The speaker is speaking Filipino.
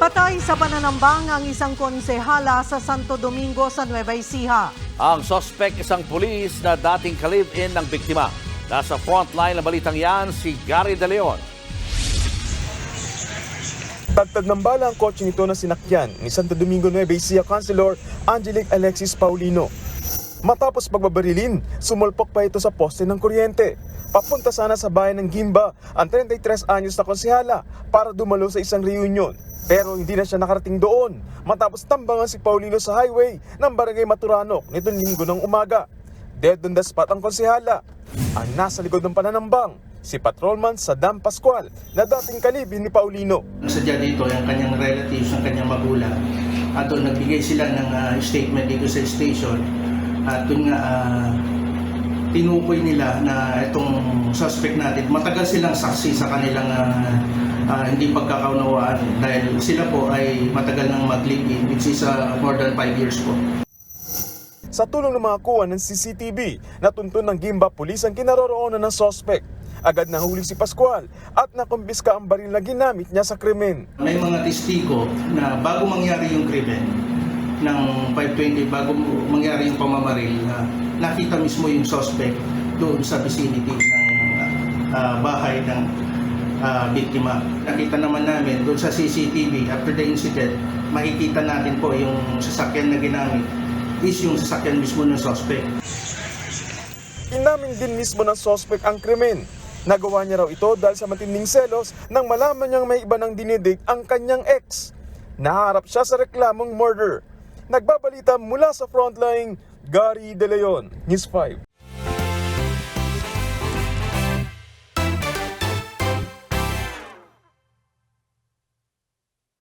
Patay sa pananambang ang isang konsehala sa Santo Domingo sa Nueva Ecija. Ang sospek isang pulis na dating kalib-in ng biktima. Nasa frontline ng balitang yan si Gary De Leon. Tagtag ng bala ang kotse nito na sinakyan ni Santo Domingo Nueva Ecija Councilor Angelic Alexis Paulino. Matapos pagbabarilin, sumulpok pa ito sa poste ng kuryente. Papunta sana sa bayan ng Gimba ang 33 anyos na konsehala para dumalo sa isang reunion. Pero hindi na siya nakarating doon matapos tambangan si Paulino sa highway ng Barangay Maturanok nitong linggo ng umaga. Dead on the spot ang konsehala. Ang nasa likod ng pananambang, si Patrolman Saddam Pascual na dating kalibin ni Paulino. Sadya dito yung kanyang relatives, ang kanyang magulang. At doon nagbigay sila ng ah, statement dito sa station. At doon nga ah, tinukoy nila na itong suspect natin, matagal silang saksi sa kanilang ah, ah, hindi pagkakaunawaan dahil sila po ay matagal nang mag-live-in which is ah, more than 5 years po. Sa tulong ng mga kuha ng CCTV, natuntun ng Gimba Police ang kinaroroonan ng sospek. Agad nahuli si Pascual at nakumpiska ang baril na ginamit niya sa krimen. May mga testigo na bago mangyari yung krimen ng 520, bago mangyari yung pamamaril, na nakita mismo yung suspect doon sa vicinity ng ah, bahay ng ah, biktima. Nakita naman namin doon sa CCTV after the incident, makikita natin po yung sasakyan na ginamit is yung sasakyan mismo ng suspect. Inamin din mismo ng sospek ang krimen. Nagawa niya raw ito dahil sa matinding selos nang malaman niyang may iba ng dinidig ang kanyang ex. Naharap siya sa reklamong murder. Nagbabalita mula sa frontline, Gary De Leon, News 5.